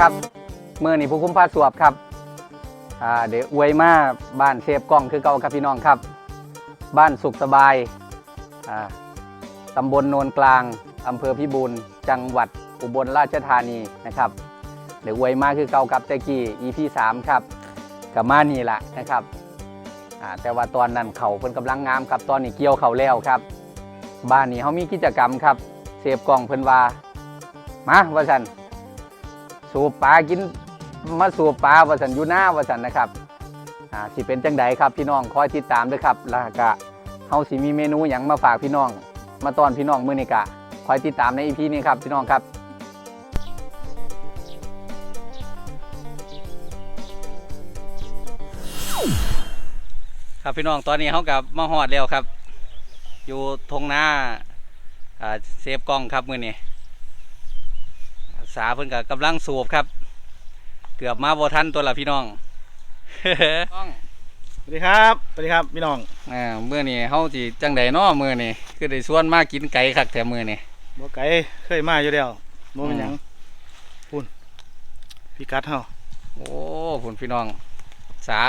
ครับเมื่อนี้ผู้คุ้มพาสวบครับอ่าเดี๋ยวอวยมาบ้านเซฟกล้องคือเก่าครับพี่น้องครับ บ้านสุขสบายอ่าตำบลโนนกลางอำเภอพิบูลจังหวัดอุบลราชธานีนะครับเดี๋ยวอวยมาคือเก่ากับตะกี้ EP 3ครับกับมานี่ละนะครับแต่ว่าตอนนั้นเขาเพิ่นกำลังงามครับ ตอนนี้เกี่ยวเขาแล้วครับ บ้านนี้เขามีกิจกรรมครับเซฟกล้องเพิ่นว่ามาว่าสัน สูบปลากินมาสูบปลาว่าสันยูน้าว่าสันนะครับอ่าสิเป็นจังใดครับพี่น้องคอยติดตามด้วยครับแล้วก็เฮาสิมีเมนูหยังมาฝากพี่น้อง มาตอนพี่น้องมื้อนี้กะคอยติดตามในอีพีนี้ครับพี่น้องครับครับพี่น้องตอนนี้เขากับมาฮอดแล้วครับ อยู่ทงหน้าอ่าเซฟกล้องครับมือนี้ สาเพิ่นกับกำลังสูบครับ เกือบมาบ่ทันตัวละพี่น้องสวัสดีครับสวัสดีครับพี่น้องอ่ามื้อนี้เฮาสิจังใดน้อมื้อนี้คือได้ชวนมากินไก่คักแถมมื้อนี้บ่ไก่เคยมาอยู่แล้วบ่เป็นหยังอืมพุ่นพี่กัดเฮาโอ้คุณพี่น้อง สา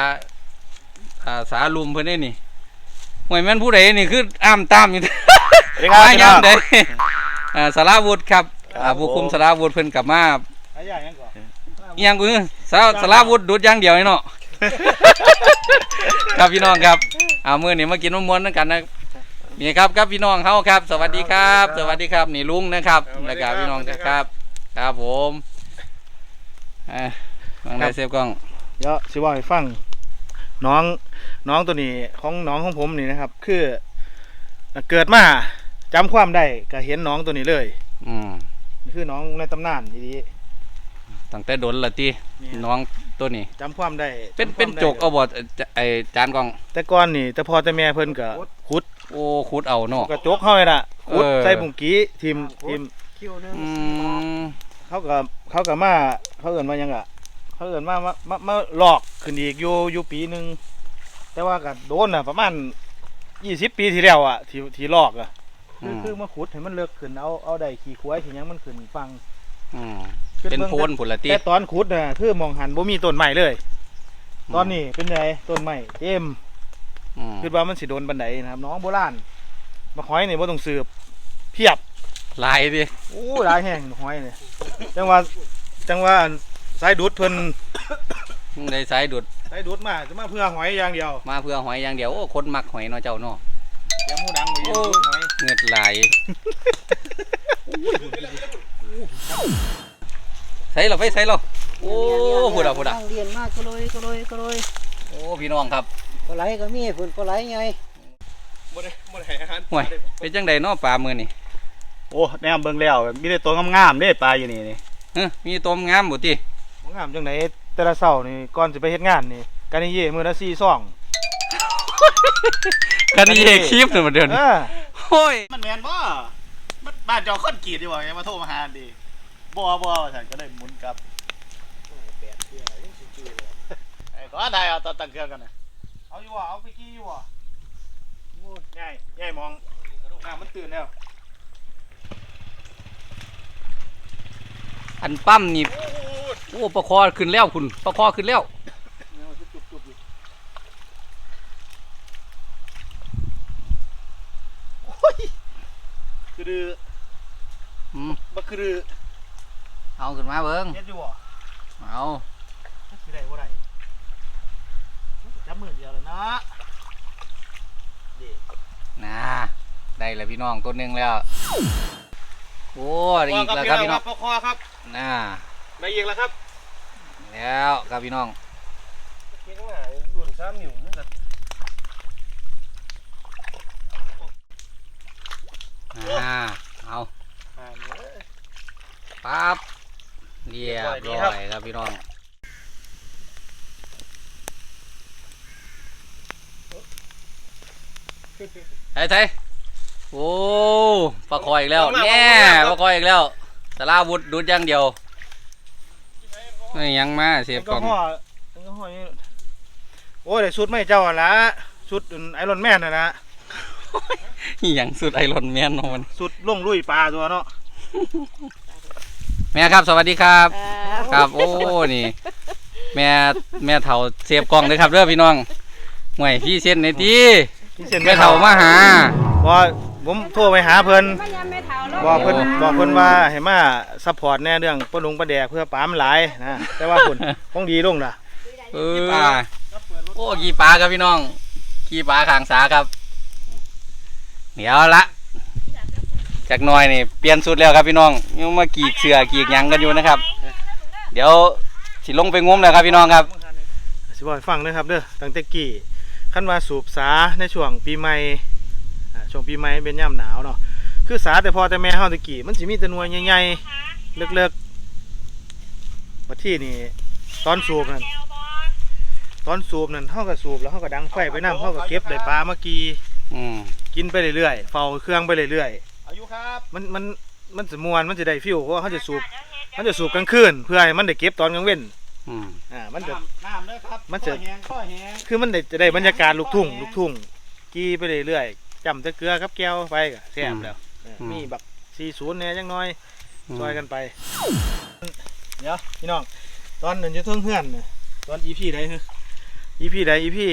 อ่าสาลุมเพิ่นได้นี่ห่วยแม่นผู้ใดนี่คืออ้ามตามอยู่สวัสดีครับมาพี่น้ยาองมใดอ่าสาราวุธครับครับ อ่าผู้คุมผมสาราวุธเพิ่นกลับมาหายากยังก่อนอิหยังกูสาสาราวุธดูดอย่างเดียวนี่เนาะ ครับพี่น้องครับเอามื้อนี้มากินมะม่วนด้วยกันนะนี่ครับครับพี่น้องเฮาครับ สวัสดีครับ สวัสดีครับนี่ลุงนะครับแล้วก็พี่น้องครับ ครับผมอ่าวางได้เซฟกล้อง เดี๋ยวสิว่าให้ฟัง น้องน้องตัวนี้ของน้องของผมนี่นะครับ คือเกิดมาจำความได้ก็เห็นน้องตัวนี้เลย อืมนี่ คือน้องในตำนานดีตั้งแต่ดนละตีๆนี่น้องตัวนี้จำความได้เป็นจำควมเป็นได้จกเอาบอดไอจานกล้อง แต่ก่อนนี่แต่พอแต่แม่เพิ่นก็ขุด โอ้ขุดเอาเนาะกระจกเฮาให้ล่ะขุดเออใส่บุ้งกี้ทีมทีมอืมเขาก็เขาก็มาเขาเอินมายังอะเขาเอินมามามามาหลอกขึ้นอีกอยู่อยู่ปีหนึ่งแต่ว่าก็โดนอะประมาณยี่สิบปีที่แล้วอะที่ที่หลอกอะ คือคือมาขุดให้มันเลิกขึ้นเอาเอาได้ขี่ควายขี่หยังมันขึ้นฟังอืมขึ้เป็นบิ่งโพนผุนละตีแต่ตอนขุดน่ะคือมองหันบ่มีต้นใหม่เลย ตอนนี้เป็นไงต้นใหม่เต็มอืมคิดว่ามันสิโดนบันไดนะครับ น้องโบราณมาหอยนี่บ่ต้องสืบเพียบ ลายดิโอ้หลายแห่งหอยเนี่ยจังว่าจังว่าสายดูดเพิ่นมึงได้สายดุดสายดูดมาจะมาเพื่อหอยอย่างเดียว มาเพื่อหอยอย่างเดียวโอ้คนมักหอยเนาะเจ้าเนาะ เดี๋ยวหมูดังไปยืนดูดหอยเงือดไหลใส่เราไปใส่เราโอ้พูดเอาพูดเอานั่งเรียนมากก็เลยก็เลยก็เลยโอ้พี่น้องครับปลาไหลก็มีฝุ่นปลาไหลไงบ่ได้บ่ได้ให้อาหารห่วยเป็นจังใดเนาะปลามือนี่โอ้แนมเบิ่งแล้วมีแต่ตัวงามๆเด้ปลาอยู่นี่นี่เฮ้ยมีต้มงามบ่ติบ่งามจังไดแต่ละเช้านี่ก่อนสิไปเฮ็ดงานนี่กันนี่เย่มื้อละ4ซอง กันนี่เอกคลิปนี่มาเดินเออโอ้ยมันแม่นบ่มันบ้านเจ้าคนกรีดดีบ่ยังมาโทรมาหาดิบ่บ่ฉันก็เลยหมุนกลับไอ้ขอได้เอาตอนตั้งเครื่องกันนะเอาอยู่บ่เอาไปกี้อยู่บ่โอ้ยง่ายง่ายมองน้ำมันตื่นแล้วอันปั้มนี่โอ้ประคอขึ้นแล้วคุณประคอขึ้นแล้ว คือ อืม บ่ คือเอาขึ้นมาเบิ้งเฮ็ดอยู่บ่เอาสิได้บ่ได้จับมือเดียวเลยนะเด็กนะได้แล้วพี่น้องตัวหนึงแล้วโอ้ได้อีกแล้วครับพี่น้องปคอครับน่าได้อีกแล้วครับ แล้วครับพี่น้องเก่งมากรุ่น3นิ้วนั่นก็อ่าเอาอ่านี่เอ้ย ปั๊บเรียบเรีร้ยอบร้อยยครับพี่น้องไอ้ไทยโอ้ปลาคอยอีกแล้วแน่ปลาคอยอีกแล้วสาราวุธดูดอย่างเดียวไม่ยังมาเสียบแอลกล่องกอฮอล์แอลกอฮอล์นี่โอ้ยได้ชุดไม่เจ้าหั่นละชุดไอรอนแมนน่ะนะอหย่างสุดไอรอนแมนเนาะมันชุดล่งลุยปลาตัวเนาะ แม่ครับสวัสดีครับ ครับ โอ้นี่ แม่แม่เฒ่าเสียบกล้องเลยครับเด้อพี่น้องห่วยพี่เส้นในทีพี่เส้นแม่เฒ่ามาหาบ่ผมโทรไปหาเพิ่นมายามแม่เฒ่าแล้วบอกเพิ่นโอ้บอกเพิ่นว่าให้มาซัพพอร์ตแน่เรื่องปลาลงปลาแดกเพื่อปลามันหลายนะแต่ว่าคุณคงดีลงล่ะเออโอ้กี่ปลาครับพี่น้องกี่ปลาขางสาครับ เดี๋ยวละ จากหน้อยนี่เปลี่ยนสุดแล้วครับพี่น้องยังมากีกเสือกีกหยังกันอยู่นะครับ เดี๋ยวสิลงไปงมแล้วครับพี่น้องครับสิบอกให้ฟังนะครับเด้อตั้งแต่กี้ขั้นว่าสูบสาในช่วงปีใหม่อ่าช่วงปีใหม่เป็นย่ำหนาวเนาะคือสาแต่พอแต่แม่เฮาแตะกี้มันสิมีแต่หน่วยใหญ่ๆเลิกๆมาที่นี่ตอนสูบนั่นตอนสูบนั่นเฮาก็สูบแล้วเฮาก็ดังไฟไปน้ำเฮาก็เก็บได้ปลามากีอืมกินไปเรื่อยๆเฝ้าเครื่องไปเรื่อยๆ อายุครับมันมันมันสิม่วนมันจะได้ฟิวเพราะว่าเขาจะสูบมันจะสูบกลางคืนเพื่อให้มันได้เก็บตอนกลางเว้นอืมอ่ามันจะ น้ำด้วยครับมันจะ ข้อแห้งข้อแห้งคือมันได้จะได้บรรยากาศลูกทุ่งลูกทุ่งกี้ไปเรื่อยๆจำแตะเกลือกับแก้วไปก็แซ่บแล้วเออมีบักสี่ศูนย์เนี่ยจังน้อยซอยกันไปเดี๋ยวพี่น้องตอนนั้นจะเทิงเฮือนน่ะตอนอีพีใดฮึอีพีใดอีพี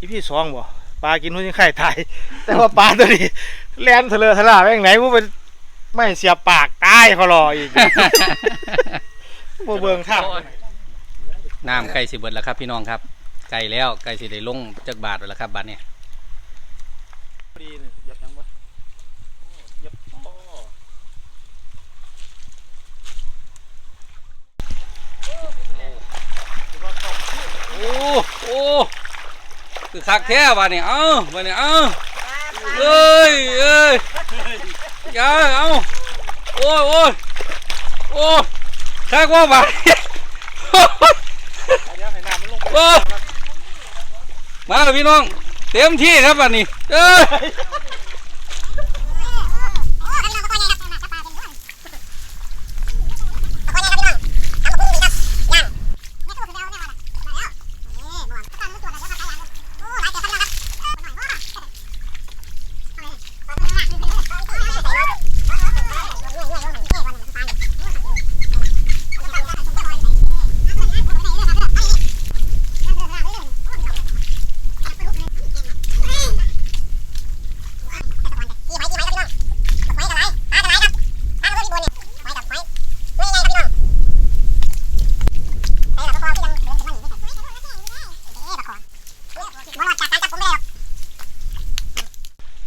อีพีสองบ่ปลากินหุ่นยังไข่ตาย แต่ว่าปลาตัวนี้ แล่นทะเลทะล่าแม่งไหนมูเป็นไม่เสียบปากตายเขารออีกบ่เบิ่งข้างน้ำใกล้สิเบิดแล้วครับ พี่น้องครับใกล้แล้วใกล้สิได้ลงจักบาทแล้วครับบัดนี้ดีเลยเหยับยังวะเหยับพ่อโอ้โอ้คือคักแท้บัดนี้เอ้าบัดนี้เอ้า เอ้ยเอ้ยอย่าเอาโอ้ยโอ้ยโอ้ยคักว่าไปมาแล้วพี่น้อง เต็มที่ครับวันนี้เอ้ย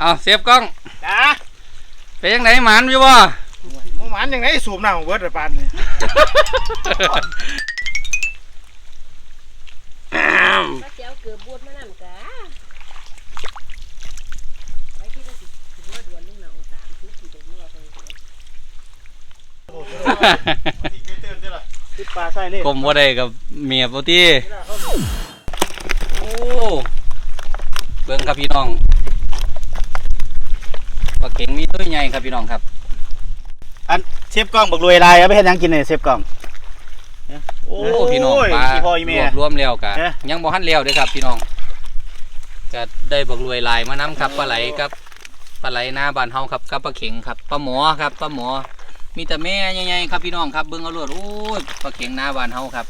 เอาเสียบกล้องจ้าเป็นยังไงหมันอยู่บ่หมูหมันยังไงสูบน้ำของเบิร์ดระปานนี่มาเจ้าเกือบบูดมานำกะไปที่นั่นสิถือว่าดวนลุงหนองสามสิบสี่ตัวมึงเอาไปเลยติดปลาใส่เลยกลมว่าได้กับเมียปกติโอ้เบิ่งครับพี่น้อง ปลาเก่งมีตัวใหญ่ครับพี่น้องครับ อันเชฟกล้องบักรวยลายเอาไปเฮ็ดหยังกินเนี่ยเชฟกล้อง โอ้พี่น้องปลาอีพ่ออีรแม่วบรวมแล้วกะเอ๊ะ ยังบ่ทันแล้วเด้อครับพี่น้องก็ได้บักรวยลายมานํครับปลาไหลกับปลาไหลหน้าบ้านเฮาครับกับปลาเข็งครับปลาหมอครับปลาหมอ มีแต่แม่ใหญ่ๆครับพี่น้องครับเบิ่งเอารวดโอ้ยปลาเข็งหน้าบ้านเฮาครับ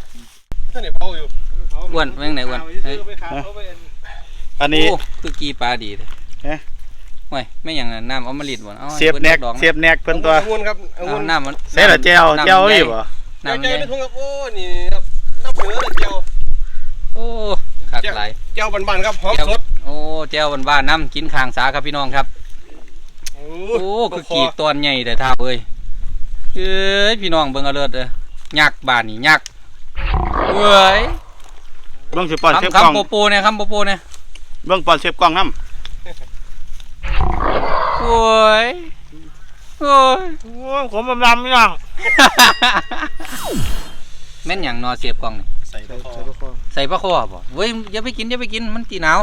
ท่านเนี่ยเผาอยู่อ้วนแม่งไหนอ้วนเฮ้ยไปขายเขาไปอันอันนี้ โอ้คือกีปลาดีเลยเอ๊ะ โอ้ยไม่อย่างนั้นน้ำเอามาลิดบ่เอาให้เสียบพิ่แนกดอกเสียบแนกเพิ่นตัวองุ่นครับองุ่เอานน้ำมันใส่ละแจวแจวอยู่บ่น้ำใจใหญ่ไม่ทุ่งครับโอ้นี่ครับน้ำเผือเลยเจียวโอ้คักหลายเจียวบานๆครับหอมแก้วสดโอ้แจ้วบ้านๆน้ำกินข้างสาครับพี่น้องครับโอ้โอ้คือกีกตอนใหญ่แต่เท่าเอ้ยเอ้ยพี่น้องเบิ่งเอาเลิศเด้อยักษ์บ้านนี่ยักษ์เอ้ยเบิ่งสิป้อนเชฟคำกล้องคำโปโปเนี่ยคำโปโปเนี่ยเบิ่งป้อนเชฟกล้องนำ โอ้ยโอ้ยโอ้ยผมดำๆนี่น้องแม่นหยังนอเสียบกล่องนี่ใส่ใส่ตะขอใส่ตัวคอใส่ปลาคอบ่เว้ยอย่าไปกินอย่าไปกินมันตีหนาว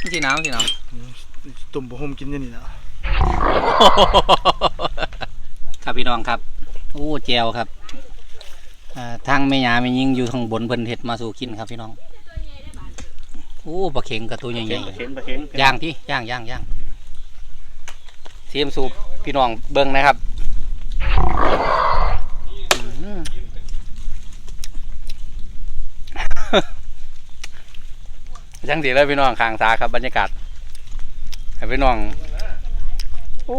มันตีหนาวตีหนาว ตุ่มผมกินอย่างนี้นะครับพี่น้องครับ โอ้แจวครับอ่าทางแม่ยาแม่ยิงอยู่ทางบนเพิ่นเฮ็ดมาสู่กินครับพี่น้อง โอ้ปลาเข็งกับตัวใหญ่เข็งเข็งเข็งๆย่างที่ย่างย่างย่างเซีมสูบพี่น้องเบิ้งนะครับยังสีเลยพี่น้องคางสาครับบรรยากาศพี่น้องโอ้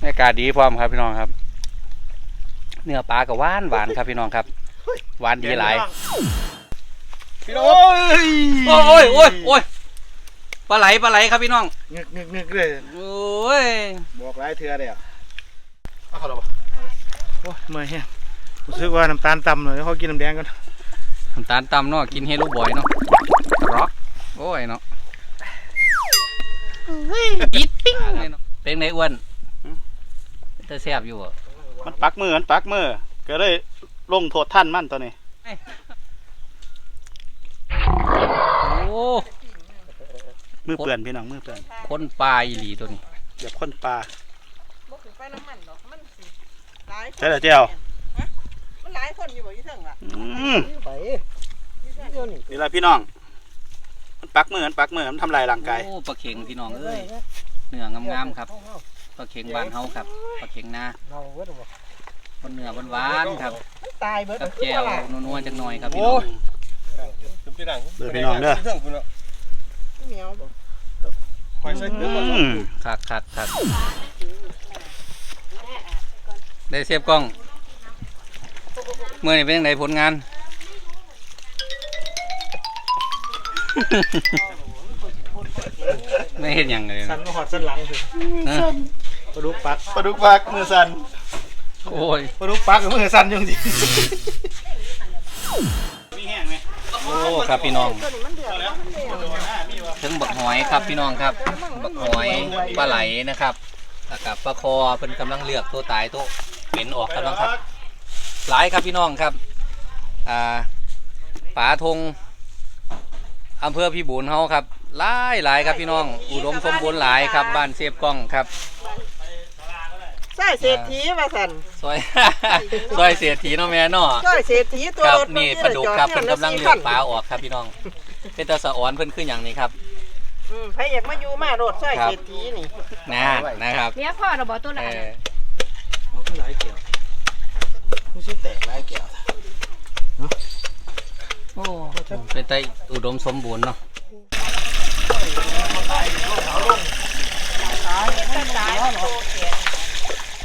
บรรยากาศดีพร้อมครับพี่น้องครับ เนื้อปลากับหวานหวานครับพี่น้องครับหวานดีหลายพี่น้องโอ้ยโอ้ยโอ้ย ปลาไหลปลาไหลครับพี่น้องงึกงึกงึกเลยโอ้ยบอกหลายเทื่อเลยอะเอาเข้าเราบ่โอ้ยเมื่อยแฮงรู้สึกว่าน้ำตาลต่ำหน่อยเขากินน้ำแดงกันน้ำตาลต่ำเนาะกินให้ลูกบ่อยเนาะร็อกโอ้ยเนาะอีดปิ้งเลยเนาะเป็นไงอ้วนจะแซ่บอยู่บ่มันปักมือมันปักมือก็เลยลงโทษท่านมันตัวนี้โอ้ มือเปื่อนพี่น้องมือเปื่อนคนปลาอีหลีตัวนี้เดี๋ยวคนปลาบ่คือไฟน้ำมันดอกมันสิหลายคนใช่เหรอเจ้าฮะมันหลายคนอยู่บ่อยู่เทิงล่ะอืมไปอยู่เทิงนี่ละพี่น้อง มันปักมือมันปักมือมันทำลายร่างกายโอ้ปลาเข็งพี่น้องเอ้ยเนื้องามๆครับปลาเข็งบ้านเฮาครับปลาเข็งนาบนเนื้อบนหวานๆครับมันตายเบิดกับมันคือแจ่วว่าล่ะนัวๆจักหน่อยครับพี่น้องถึงไปดังเด้อพี่น้องเด้อ เรื่องคุณเนาะเหนียวบ่คอยใส่เกลือก่อนอืมคักคักคักได้เสียบกล้องเมื่อนี้เป็นยังไงผลงาน ไม่เห็นอย่างเลยสันนะมาหอดสันหลังสิฮะปลาดุกปักปลาดุกปักมือสั่นโอ้ยปลาดุกปักกับมือสันอยังสิมีแห้งไหมโอ้ครับพี่น้อง ถึงบักหอยครับพี่น้องครับบักหอยปลาไหลนะครับแล้วกับปลาคอเป็นกำลังเลือกตัวตายตัวเหม็นออกกำลังครับหลายครับพี่น้องครับอ่าป่าทงอำเภอพี่บูนเฮาครับหลายหลายครับพี่น้องอุดมสมบูรณ์หลายครับบ้านเสียบกล้องครับใช่เศรษฐีว่าซั่นซอยซอยเสียทีเนาะแม่เนาะใช่เศรษฐีตัวครับรถนี่ปลาดุกครับเป็นกำลังเลือกปลาออกครับพี่น้องเป็นตาสะออนเพิ่นขึ้นอย่างนี้ครับ อืมใครอยากมาอยู่มาโรดใช่ครับ เศรษฐีนี่นะนะครับเมียพ่อเราบอกตัวไหนเออหลายเกี่ยวไม่ใช่แตกหลายเกี่ยวโอ้เป็นไตอุดมสมบูรณ์เนาะ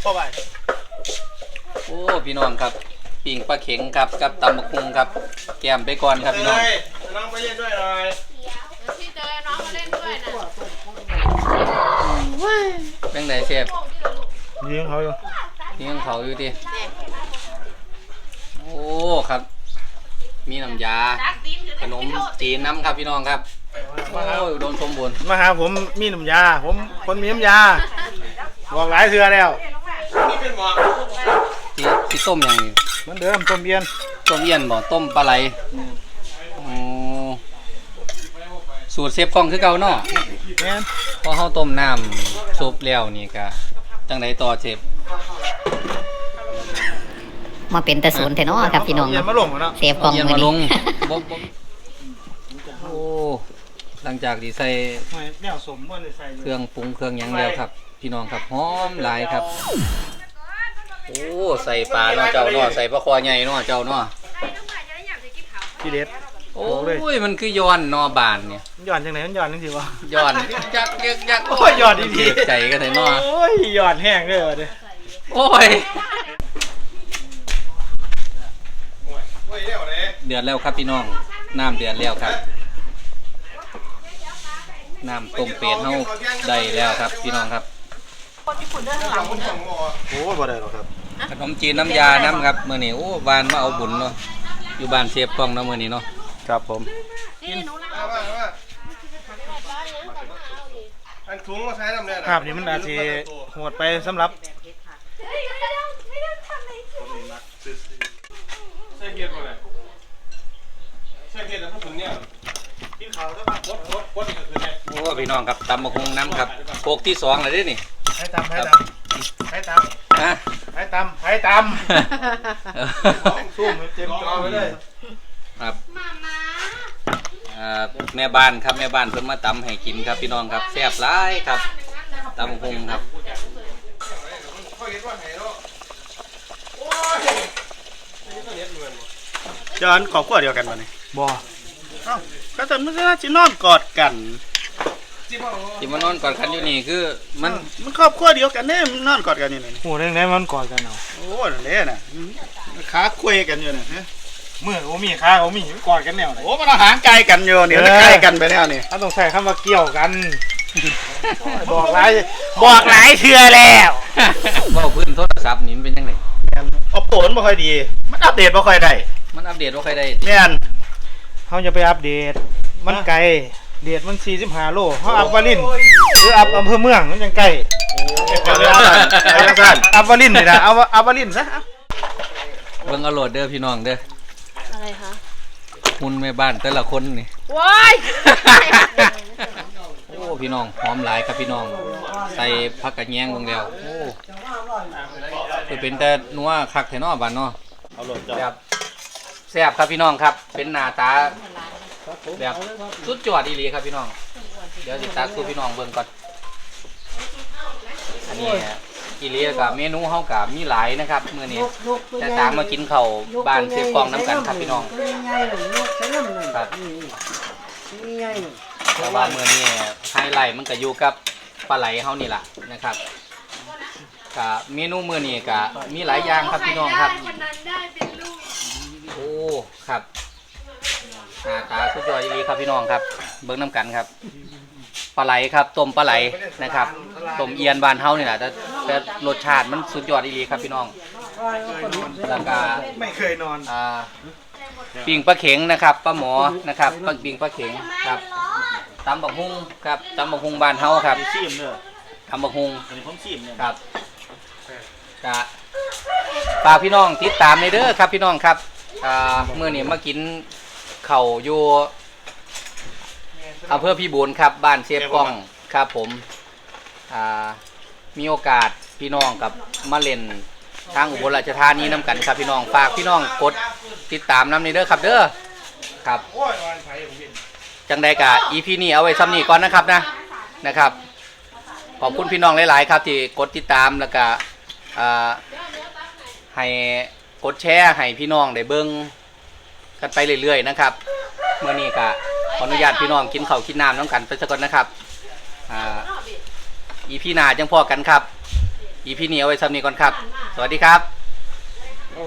พ่อไปโอ้พี่น้องครับปิ่งปลาเข็งครับกับตำบักคุงครับ แกมไปก่อนครับพี่น้องเฮ้ยน้องไปเล่นด้วยหน่อย ที่เจอน้องมา เล่นด้วยนะเป็นไงเชฟยิงเขาอยู่นี่ยังเขาอยู่ดิโอ้ครับ มีน้ำยา ขนมจีนน้ำครับพี่น้องครับโอ้ยอุดมสมบูรณ์มาหาผมมีน้ำยา ผมคนมีน้ำยาบอกหลายเทื่อแล้วนี่เป็นหมอกที่ที่ต้มอย่างนี้เหมือนเดิมต้มเบียนต้มเอี้ยนบ่ต้มปลาไหลโอ้ สูตรเชฟกล้องคือเก่าเนาะแม่นพอเฮาต้มน้ำซุปแล้วนี่ก็จังไดต่อเชฟมาเป็นแต่ศูนย์เทนอครับพี่น้องเย็นเนาะมาลงแล้วเนาะเสียบกล่องเอี้ยนมือมาลงนี้ บ่บ่โอ้หลังจากที่ใส่ไม่แนวสมบ่ได้ใส่อยู่เครื่องปรุงเครื่องหยังแล้วครับ พี่น้องครับหอมหลายครับ โอ้ใส่ปลาเนาะเจ้าเนาะใส่ปลาคอใหญ่เนาะเจ้าเนาะที่เด็ด โอ้บอกเลยยมันคือย้อนเนอบานเนี่ยมันหย่อนจังไหนมันหย่อนจังสิวะ ย้อนยักยักยักโอ้ยย้อนดีๆ เสีใจกันเลยเนาะโอ้ยหย่อนแห้งเลยว่ะเด้อโอ้ยเฮ้ยเร็วเลยเดือดแล้วครับพี่น้อง น้ำเดือดแล้วครับ น้ำต้มเป็ดเฮาได้แล้วครับ พี่น้องครับโอ้ยบ่ได้หรอกครับขนมจีนน้ำยาน้ำครับมื้อนี้โอ้บานมาเอาบุญเนาะอยู่บ้านเสียบกล้องเนาะมื้อนี้เนาะ ครับผมมามามาอันถุงมาใช้ทำเนี่ยภาพนี้มันอาจจะโหดไปสำหรับใส่เกียร์ก่อนเลยใส่เกียร์แล้วก็ถุงเนี่ยกินข้าวแล้ววดวดวดอีกคือไงโอ้พี่น้องครับตำมะคงน้ำครับโคกที่สองเลยเด้นี่ให้ตำให้ตำให้ตฮะำให้ตำให้ตำซุ่มให้เต็มจอไปเลย แม่บ้านครับแม่บ้านเพิ่นมาตำให้กินครับพี่น้องครับแซ่บหลายครับตำมะคงครับค่อยเห็นว่าไหนเนาะโอ้ยนี่ก็เน็ตเหมือนจอนขอบขั้วเดียวกันวันนี้บ่เอ้าก็แต่มันน่าสินอนกอดกันที่มานอนกอดกันอยู่นี่คือ มันมันครอบครัวเดียวกันเด้มันนอนกอดกันนี่นี่โอ้เรื่องไหนมันกอดกันเอาโอ้นั่นแหละน่ะขาคุยกันอยู่น่ะฮะ เมื่อโอ้มีค้าโอ้มีกอดกันแนวไหนโอ้มันเอาหางไกลกันอยู่เดี๋ยวจะเออใกล้กันไปแล้วนี่ถ้าต้องใช้คำว่าเกี่ยวกัน บอกหลายบอกหลายเทื่อแล้วเว่าพื้นโทรศัพท์นี่มันเป็นยังไงออโปมันบ่ค่อยดี มันอัปเดตบ่ค่อยได้ มันอัปเดตว่าใครได้แม่นเขาจะไปอัปเดต มันไกลเดตมัน45โลเขาอัปวาลินหรืออัปอำเภอเมืองมันยังไกลเอาเลยเอาเลยเอาเลยสั่นอัปวาลินนี่นะเอาอัปวาลินซะเบิ่งเอาโหลดเด้อพี่น้องเด้ออะไรคะหุ่นแม่บ้านแต่ละคนนี่ว้ายโอ้พี่น้องหอมหลายครับพี่น้อง ใส่ผักกระแยงลงแล้วโอ้คือเป็นแต่นัวคักแท้เนาะบ้านเนาะเอาโหลดจอแบบแซ่บครับพี่น้องครับ เป็นหน้าตาแบบสุดยอดอีหลีครับพี่น้อง เดี๋ยวสิตักสู่พี่น้องเบิ่งก่อน อันนี้ อีหลีกับเมนูเฮากับมีหลายนะครับมื้อนี้แต่ตามมากินข้าวบ้านเซฟกองน้ำกันครับพี่น้องครับแต่ว่ามื้อนี้ไฮไลท์มันก็อยู่กับปลาไหลเฮานี่ล่ะนะครับกับเมนูมื้อนี้ก็มีหลายอย่างครับพี่น้องครับโอ้ครับหน้าตาสุดยอดอีหลีครับพี่น้องครับ เบิ้งน้ำกันครับ ปลาไหลครับต้มปลาไหลนะครับต้มเอียนบานเฮานี่แหละแต่แต่รสชาติมันสุดยอดอีหลีครับพี่น้องแล้วก็ไม่เคยนอนอ่าปิ่งปลาเข็งนะครับปลาหมอนะครับปลาปิ่งปลาเข็งครับตำบักฮุงครับตำบักฮุงบานเฮาครับซีมเด้อตำบักฮุงอันนี้ผมซีมเนี่ยครับกะฝากพี่น้องติดตามในเด้อครับพี่น้องครับเมื่อนี้มากินเข่าอยู่ อำเภอพี่บูนครับ บ้านเสียบกล้องครับผมอ่ามีโอกาสพี่น้องกับมาเล่นทางอุบลราชธานีน้ำกันครับพี่น้องฝากพี่น้องกดติดตามน้ำในเด้อครับ เด้อครับจังใดกะอีพีนี้เอาไว้ซ้ำนี้ก่อนนะครับนะนะครับ ขอบคุณพี่น้องหลาย ๆ ครับ ที่กดติดตามแล้วก็ให้กดแชร์ให้พี่น้องได้เบิ้ง กันไปเรื่อยๆนะครับเมื่อนี้ก็ขออนุญาตพี่น้องกินข้าวกินน้ำน้องกันไปสักก่อนนะครับอ่าอีพี่นาจังพ่อกันครับ อีพีนี้เอาไว้ซ้ำนี้ก่อนครับ สวัสดีครับ โอ้